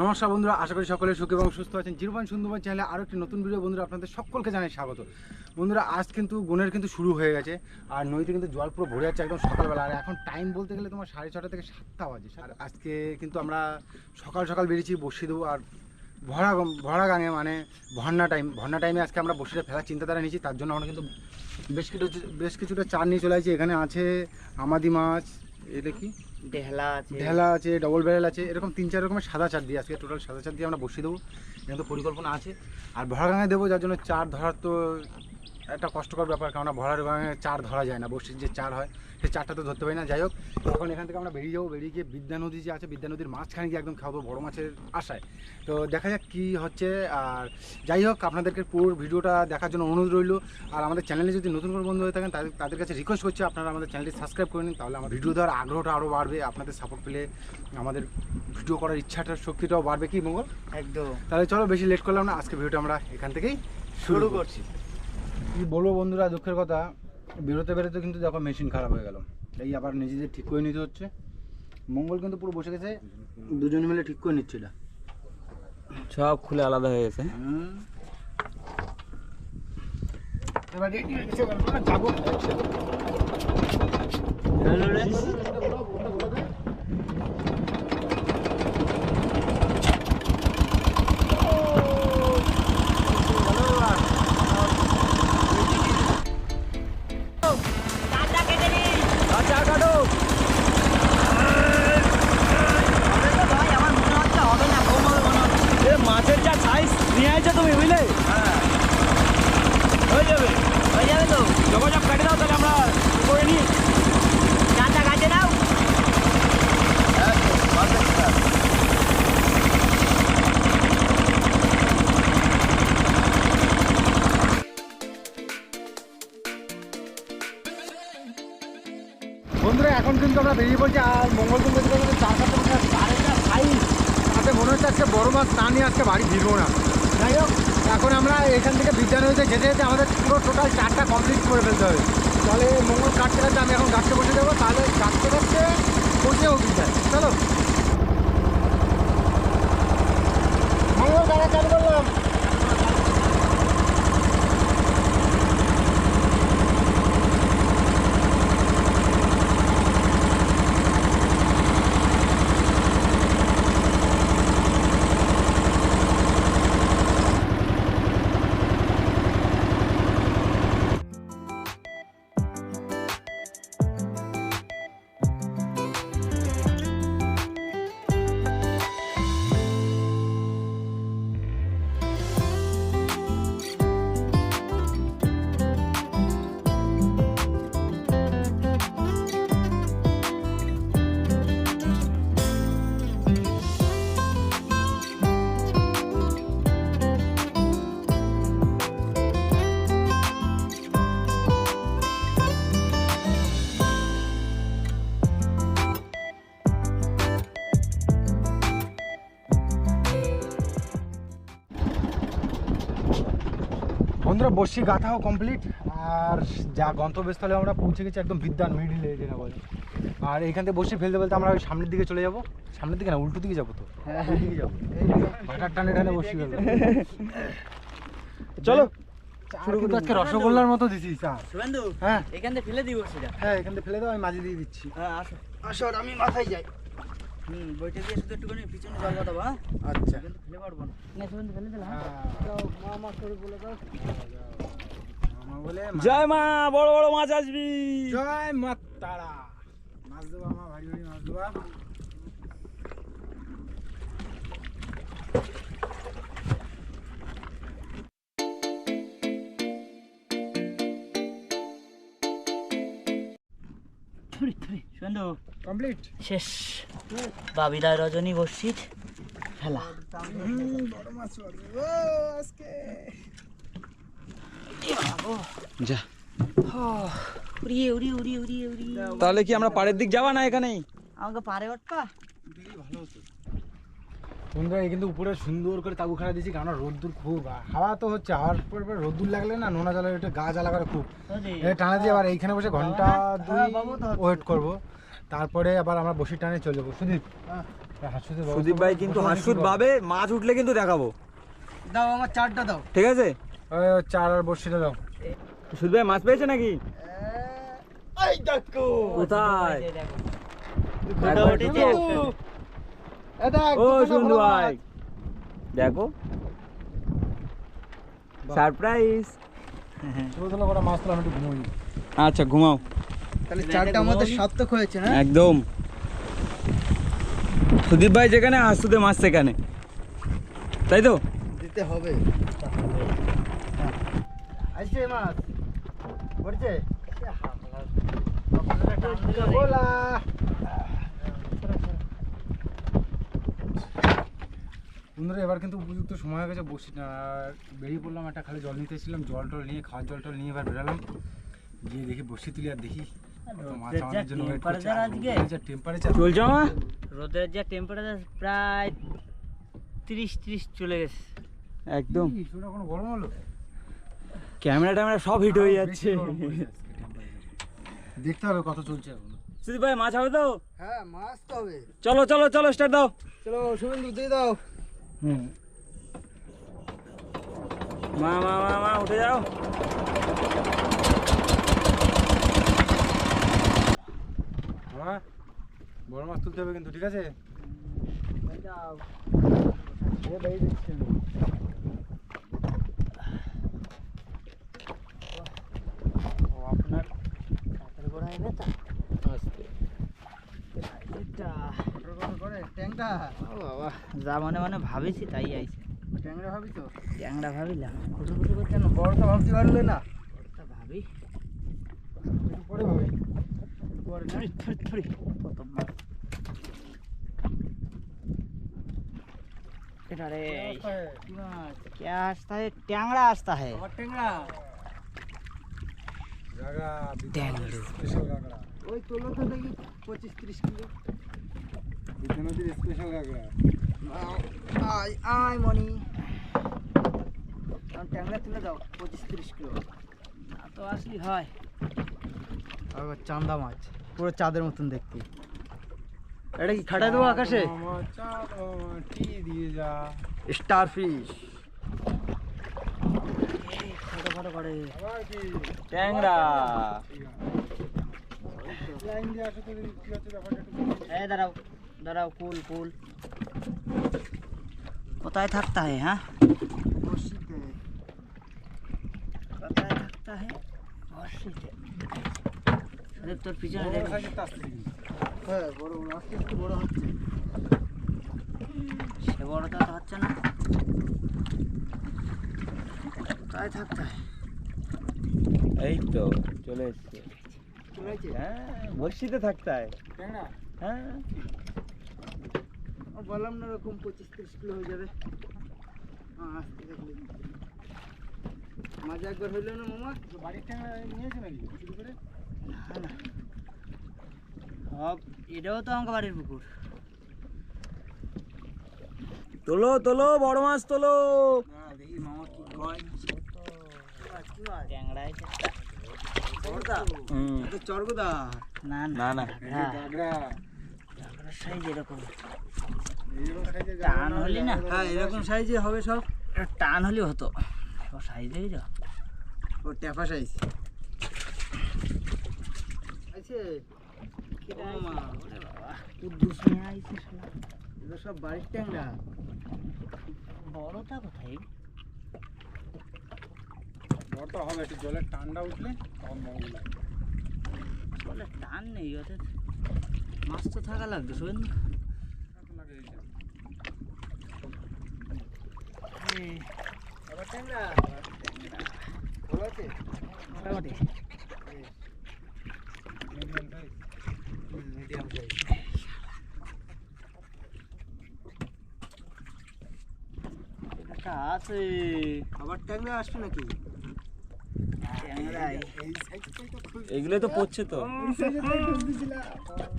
নমস্কার বন্ধুরা, আশা করি সকলে সুখ এবং সুস্থ আছেন। জিরোবান সুন্দরবন চ্যানেলে আরও একটি নতুন ভিডিও বন্ধুরা আপনাদের সকলকে জানাই স্বাগত। বন্ধুরা, আজ কিন্তু গুণের কিন্তু শুরু হয়ে গেছে আর নদীতে কিন্তু জল পুরো ভরে যাচ্ছে একদম সকালবেলা। আর এখন টাইম বলতে গেলে তোমার সাড়ে ছটা থেকে সাতটা বাজে। আর আজকে কিন্তু আমরা সকাল সকাল বেরিয়েছি বসিয়ে দেবো। আর ভরা ভরা গাঙে মানে ভর্না টাইম ভর্না টাইমে আজকে আমরা বসিটা ফেলার চিন্তাধারা নিয়েছি। তার জন্য আমরা কিন্তু বেশ কিছু, বেশ কিছুটা চার নিয়ে চলে আসছি। এখানে আছে আমাদি মাছ, এটা কি? ডেহলা আছে। ঢেলা আছে ডবল ব্যারেল আছে, এরকম তিন চার রকমের সাদা চার দিয়ে আজকে টোটাল সাদা চার দিয়ে আমরা বসিয়ে দেবো। এরকম তো পরিকল্পনা আছে। আর ভরা গাঙে দেবো, যার জন্য চার ধরার তো একটা কষ্টকর ব্যাপার কারণ ভরার গাঙে চার ধরা যায় না বসির যে চার হয় সেই চারটা তো ধরতে পারি না। যাই হোক এখন এখান থেকে আমরা বেরিয়ে যাব বেরিয়ে গিয়ে বিদ্যা নদী যে আছে বিদ্যা নদীর মাঝখানে গিয়ে একদম খাব বড় মাছের আশায়। তো দেখা যাক কী হচ্ছে আর যাই হোক আপনাদেরকে পুরো ভিডিওটা দেখার জন্য অনুরোধ রইল। আর আমাদের চ্যানেলে যদি নতুন করে বন্ধু হয়ে থাকেন তাদের তাদের কাছে রিকোয়েস্ট করছি আপনারা আমাদের চ্যানেলটি সাবস্ক্রাইব করে নিন তাহলে আমার ভিডিও দেওয়ার আগ্রহটা আরও বাড়বে আপনাদের সাপোর্ট পেলে আমাদের ভিডিও করার ইচ্ছাটার শক্তিটাও বাড়বে। কি মঙ্গল? একদম। তাহলে চলো বেশি লেট করলাম না আজকে ভিডিওটা আমরা এখান থেকেই শুরু করছি। কি বলব বন্ধুরা দুঃখের কথা বেরোতে বেরোতে কিন্তু দেখো মেশিন খারাপ হয়ে গেল। এই আবার নিজেদের ঠিক করে নিতে হচ্ছে। মঙ্গল কিন্তু পুরো বসে গেছে দুজন মিলে ঠিক করে নিচ্ছিল। সব খুলে আলাদা হয়ে গেছে। এবার যাব। নিয়ে আইছো তুমি বুঝলে হয়ে। যাবে। হয়ে যাবে তো। যোগাযোগ কাটে দাও তাহলে আমরা করে নিই। চারটা কাটে দাও। বন্ধুরা এখন কিন্তু আমরা বেরিয়ে পড়ছি আর মঙ্গল কিন্তু এদিকে কিন্তু চার আছে। আর একটা সাইজ তাতে মনে হচ্ছে আজকে বড় মাছ না নিয়ে আজকে বাড়ি ফিরবো না। যাই হোক, এখন আমরা এখান থেকে বিদ্যানগরীতে যেতে যেতে আমাদের পুরো টোটাল চারটা কমপ্লিট করে ফেলতে হবে। তাহলে মঙ্গল কাটতে কাটতে আমি এখন গাছতে বসে যাব তাহলে কাটতে কাটতে পৌঁছে যাব চলো। বন্ধুরা বসি গাথাও কমপ্লিট আর যা গন্তব্যস্থলে আমরা পৌঁছে গেছি একদম বিদ্যান মিডিলে যেটা বলে। আর এখান থেকে বসে ফেলতে ফেলতে আমরা ওই সামনের দিকে চলে যাব। সামনের দিকে না উল্টো দিকে যাব তো। দিকে যাব। ভাটার টানে টানে বসে গেল চলো শুরু করতে আজকে রসগোল্লার মতো দিছি হ্যাঁ। এখান থেকে ফেলে দিব সেটা। হ্যাঁ এখান থেকে ফেলে দাও আমি মাঝে দিয়ে দিচ্ছি। হ্যাঁ আসো। আসো আমি মাথায় যাই। হুম বইটা দিয়ে শুধু একটুখানি পিছনে জল হ্যাঁ? আচ্ছা। কিন্তু ফেলে পারব না। না শুভেন্দু ফেলে দিলাম। মামা করে বলে দাও। মামা বলে জয় মা বড় বড় মাছ আসবি। জয় মা তারা। মাছ দেবো আমার ভারী ভারী মাছ দেবো। কমপ্লিট। শেষ। রজনী বসছিস খেলা। যা। উড়িয়ে উড়িয়ে উড়িয়ে উড়িয়ে উড়িয়ে। তাহলে কি আমরা পাড়ের দিক যাবা না এখানেই? আমাকে পারে ওঠবা বন্ধুরা কিন্তু উপরে সুন্দর করে তাবু তাবুখানা দিয়েছি কারণ রোদ্দুর খুব হাওয়া তো হচ্ছে হাওয়ার পর রোদ্দুর লাগলে না নোনা জলের একটু গা জ্বালা করে খুব। টানা দিয়ে আবার এইখানে বসে ঘণ্টা দুই হ্যাঁ। ওয়েট করব। তারপরে আবার আমরা বসি টানে চলে যাব। সুদীপ সুদীপ ভাই কিন্তু হাসুদ ভাবে মাছ উঠলে কিন্তু দেখাবো। দাও আমার চারটা দাও। ঠিক আছে? চার আর বড়শিটা দাও। সুদীপ ভাই মাছ পেয়েছে নাকি? কোথায়? ও সুন্দর ভাই। দেখো। সারপ্রাইজ। আচ্ছা ঘুমাও। তাহলে চারটা আমাদের সার্থক হয়েছে না? একদম। সুদীপ ভাই যেখানে হাসুদে মাছ সেখানে। তাই তো? দিতে হবে। আসছে মাছ। পড়ছে? বলা বন্ধুরা এবার কিন্তু উপযুক্ত সময় হয়ে গেছে বসি আর বেরিয়ে পড়লাম একটা খালি জল নিতে এসেছিলাম জল টল নিয়ে খাওয়ার জল টল নিয়ে এবার বেরালাম। গিয়ে দেখি বসি তুলি আর দেখি। টেম্পারেচার রোদের যে টেম্পারেচার প্রায় তিরিশ তিরিশ চলে গেছে। একদম। গরম হলো? ক্যামেরা ট্যামেরা সব হিট হয়ে যাচ্ছে বেশি গরম পড়েছে আজকে temperature। দেখতে হবে কত চলছে এখন। সুদীপ ভাই মাছ হবে তো? হ্যাঁ মাছ তো হবে। চলো চলো চলো স্টার্ট দাও। চলো শুভেন্দু দিয়ে দাও। হুম। মা মা মা মা উঠে যাও। বাবা বড় মাছ তুলতে হবে কিন্তু ঠিক আছে? আপনার কাতের গোড়ায় ব্যথা এটা করে ট্যাংটা ও বাবা যা মনে মনে ভাবেছি তাই আইছে। ট্যাংরা ভাবি তো? ট্যাংরা ভাবিলাম। কুটু কুটু করছে বড়টা ভাবতে পারলে না? তা ভাবি। পরে হবে। পরে থরি থরি থরি কত মাছ এটা রে কি মাছ क्या आस्ता है टैंगड़ा आस्ता है আমার ট্যাংরা গাগরা ট্যাংরা স্পেশাল গাগরা ওই তোলো তো দেখি পঁচিশ তিরিশ কিলো বিদ্যা নদীর স্পেশাল গাগরা আয় আয় মনি আমার ট্যাংরা তুলে দাও পঁচিশ তিরিশ কিলো না তো আসলি হয় আবার চান্দা মাছ পুরো চাঁদের মতন দেখতে এটা কি খাটাই দেবো আকাশে মামা চাঁদ মামা টি দিয়ে যা স্টার ফিশ ছোটো ছোটো করে আবার কি ট্যাংরা লাইন দিয়ে আসো তো দেখি কি হচ্ছে ব্যাপারটা একটু বলো। এই দাঁড়াও দাঁড়াও কুল কুল কোথায় থাকতা है हाँ কোথায় থাকতা है বর্ষিতে সুদীপ তোর পিছনে। হ্যাঁ বড় আস্তে আস্তে বড় হচ্ছে। সে বড়টা তো হচ্ছে না। কোথায় থাকতা এই তো চলে এসছে। চলে হ্যাঁ বর্ষিতে থাকতে হয় হ্যাঁ। ও বললাম না এরকম পঁচিশ তিরিশ কিলো হয়ে যাবে। হ্যাঁ আস্তে মাঝে একবার হইল না মামা? বাড়ির ট্যাংরা নিয়েছে নাকি? শুরু করে? সব এটাও তো আমাকে বাড়ির পুকুর। তোলো তোলো বড় মাছ তোলো। না দেখি মামা কি কয়। ট্যাংরা। আছে বড়দা হুম তো চর্গদা। না না না হ্যাঁ গাগরা সাইজ এরকম। টান হলি না? হ্যাঁ এরকম সাইজে হবে সব? এটা টান হলে হতো। সাইজ ও ট্যাপা সাইজ আছে কেটা ও মা, ওরে বাবা কুদ্দুস নিয়ে আইছে সব বাড়ির ট্যাংরা। বড়টা কোথায়? বড়টা হবে একটু জলের ঠান্ডা উঠলে তখন লাগে বলে টান নেই ওদের মাছ তো থাকা লাগবে এইটা। ট্যাংরা। ভালো আছে মোটামুটি Medium size। মিডিয়াম সাইজ একটা আছে। আবার ট্যাংরা আসবে নাকি? এগুলো তো পড়ছে তো।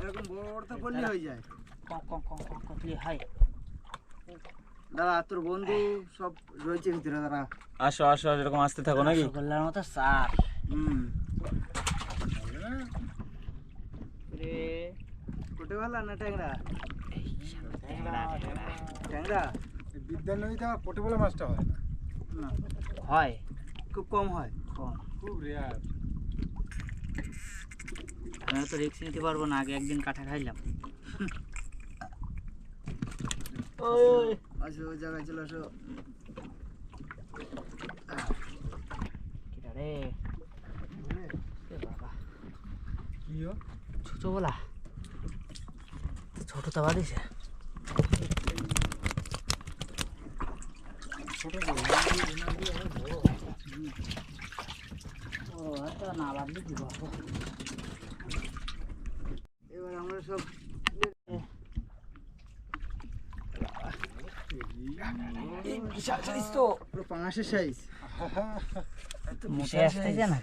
এরকম বড়। বড় তো করলে হয়ে যায়। কম কম কম হাই। দাদা তোর বন্ধু সব রয়েছে ভিতরে দাদা আসো আসো এরকম আসতে থাকো নাকি? রসগোল্লার মতো সার। হুম? রে। কোটে ভালো না ট্যাংরা? ট্যাংরা? ট্যাংরা? বিদ্যার নদীতে আমার পোটে বলে মাছটা হয় না। না। হয়। খুব কম হয়। কম। খুব রেয়ার আমি তো রিক্স নিতে পারব না আগে একদিন কাঁঠা খাইলাম। আসো ওই জায়গায় চলে আসো। রে? বাবা। ছোট বলা। ছোট তো বাদিছে না এবার আমরা সব সাইজ তো পুরো সাইজ না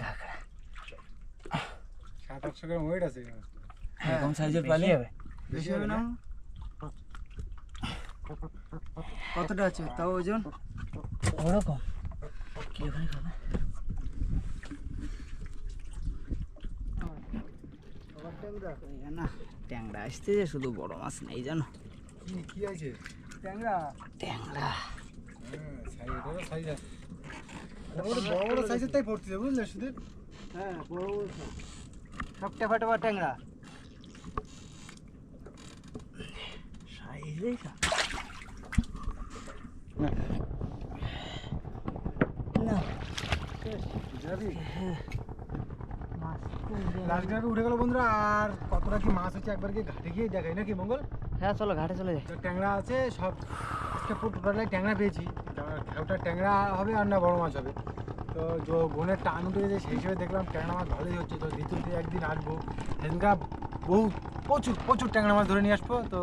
সাইজের বেশি হবে না কতটা আছে? তাও ওজন? ওরকম। কি ওখানে খাবে? না ট্যাংরা আসতেছে শুধু বড় মাছ নেই জানো? কি কি আছে? ট্যাংরা? ট্যাংরা। হ্যাঁ, বড় বড় বড় সাইজের তাই পড়তেছে বুঝলে সুদীপ? হ্যাঁ বড় বড় সব। সব টেপা টেপা ট্যাংরা। সাইজে না যাবি মাছ লাস্ট উঠে গেল বন্ধুরা আর কতটা কি মাছ হচ্ছে একবার কি ঘাটে গিয়ে দেখাই নাকি মঙ্গল? হ্যাঁ চলো ঘাটে চলে যাই। তো ট্যাংরা আছে সব আজকে ট্যাংরা পেয়েছি। ওটা ট্যাংরা হবে আর না বড় মাছ হবে। তো যে গুণের টান উঠে গেছে সেই হিসেবে দেখলাম ট্যাংরা মাছ ভালোই হচ্ছে। তো একদিন আসব। সেদিনকার বহু প্রচুর প্রচুর ট্যাংরা মাছ ধরে নিয়ে আসব। তো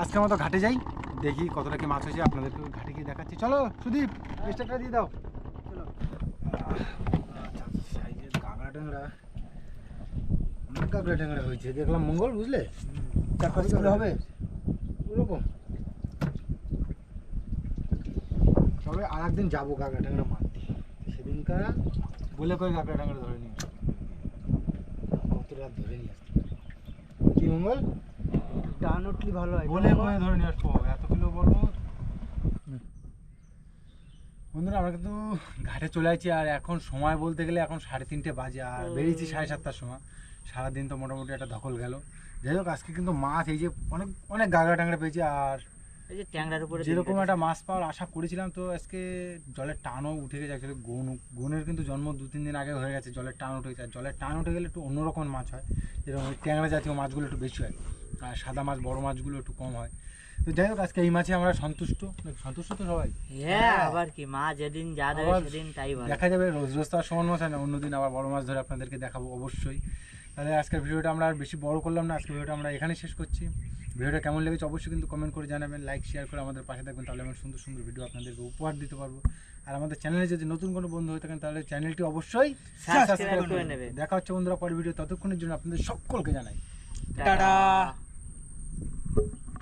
আজকের মতো ঘাটে যাই দেখি কতটা কি মাছ হয়েছে। আপনাদেরকে ঘাটে গিয়ে দেখাচ্ছি। চলো সুদীপ দিয়ে দাও চলো সাইজের কাঁকড়া ট্যাংরা। অনেক কাঁকড়া ট্যাংরা হয়েছে। দেখলাম মঙ্গল বুঝলে? চার পাঁচ কিলো হবে? ওরকম। তবে আর একদিন যাব কাঁকড়া ট্যাংরা মারতে। সেদিনকার বলে কই কাঁকড়া ট্যাংরা ধরে নিয়ে। কত রাত ধরে নিয়ে আসতে কি মঙ্গল? টান উঠলি ভালো হয়। বলে কই ধরে নিয়ে আসব এত কিলো বলব বন্ধুরা আমরা কিন্তু ঘাটে চলে আসছি আর এখন সময় বলতে গেলে এখন সাড়ে তিনটে বাজে আর বেরিয়েছি সাড়ে সাতটার সময়। সারাদিন তো মোটামুটি একটা ধকল গেল। যাই হোক আজকে কিন্তু মাছ এই যে অনেক অনেক গাগড়া ট্যাংরা পেয়েছি আর এই যে ট্যাংরার উপরে যেরকম একটা মাছ পাওয়ার আশা করেছিলাম তো আজকে জলের টানও উঠে গেছে। অ্যাকচুয়ালি গুণ গুণের কিন্তু জন্ম দু তিন দিন আগে হয়ে গেছে জলের টান উঠে গেছে। আর জলের টান উঠে গেলে একটু অন্যরকম মাছ হয়। যেরকম ট্যাংরা জাতীয় মাছগুলো একটু বেশি হয়। আর সাদা মাছ বড় মাছগুলো একটু কম হয়। তো যাই হোক আজকে এই মাছে আমরা সন্তুষ্ট। সন্তুষ্ট তো সবাই। হ্যাঁ আবার কি মা যেদিন যা দেবে সেদিন তাই ভালো দেখা যাবে রোজ রোজ তো আর সমান মাছ হয় না অন্যদিন আবার বড় মাছ ধরে আপনাদেরকে দেখাবো অবশ্যই। তাহলে আজকের ভিডিওটা আমরা আর বেশি বড় করলাম না আজকের ভিডিওটা আমরা এখানে শেষ করছি। ভিডিওটা কেমন লেগেছে অবশ্যই কিন্তু কমেন্ট করে জানাবেন লাইক শেয়ার করে আমাদের পাশে থাকবেন তাহলে আমরা সুন্দর সুন্দর ভিডিও আপনাদেরকে উপহার দিতে পারব। আর আমাদের চ্যানেলে যদি নতুন কোনো বন্ধু হয়ে থাকেন তাহলে চ্যানেলটি অবশ্যই করে নেবে। দেখা হচ্ছে বন্ধুরা পরের ভিডিও ততক্ষণের জন্য আপনাদের সকলকে জানাই। টাটা।